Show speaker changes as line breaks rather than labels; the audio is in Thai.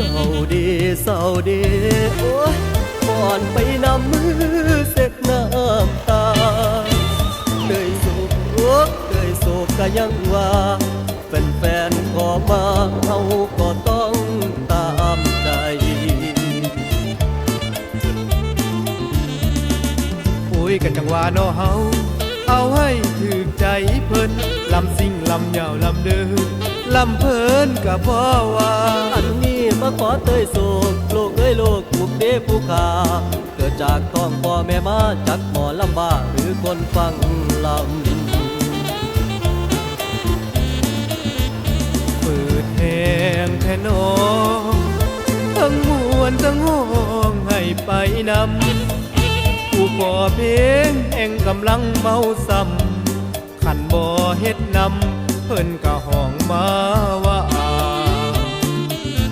เศร้าดีเศร้าดีโอ้ยก่อนไปนำมือเสร็จน้ำตาเลยโศกเลยโศกก็ยังว่าแฟนๆขอมาเฮาก็ต้องตามใจ
คุยกันจังว่าเนาะเฮาเอาให้ถึกใจเพิ่นลำสิ่งลำยาวลำเดินลำเพิ่นก็พอว่า
น มาขอเตยโศกโลกเอ้ยโลกผูกเดผู้ขาเกิดจากท้องพ่อแม่มาจากหมอลำบากหรือคนฟังลำ
เปิดแหงแค่นองทั้งมวนทั้งห้องให้ไปนำผู้ก่อเพลงแห่งกำลังเมาซ้ำขันบ่เฮ็ดนำเพิ่นก็ห้องมาว่าอา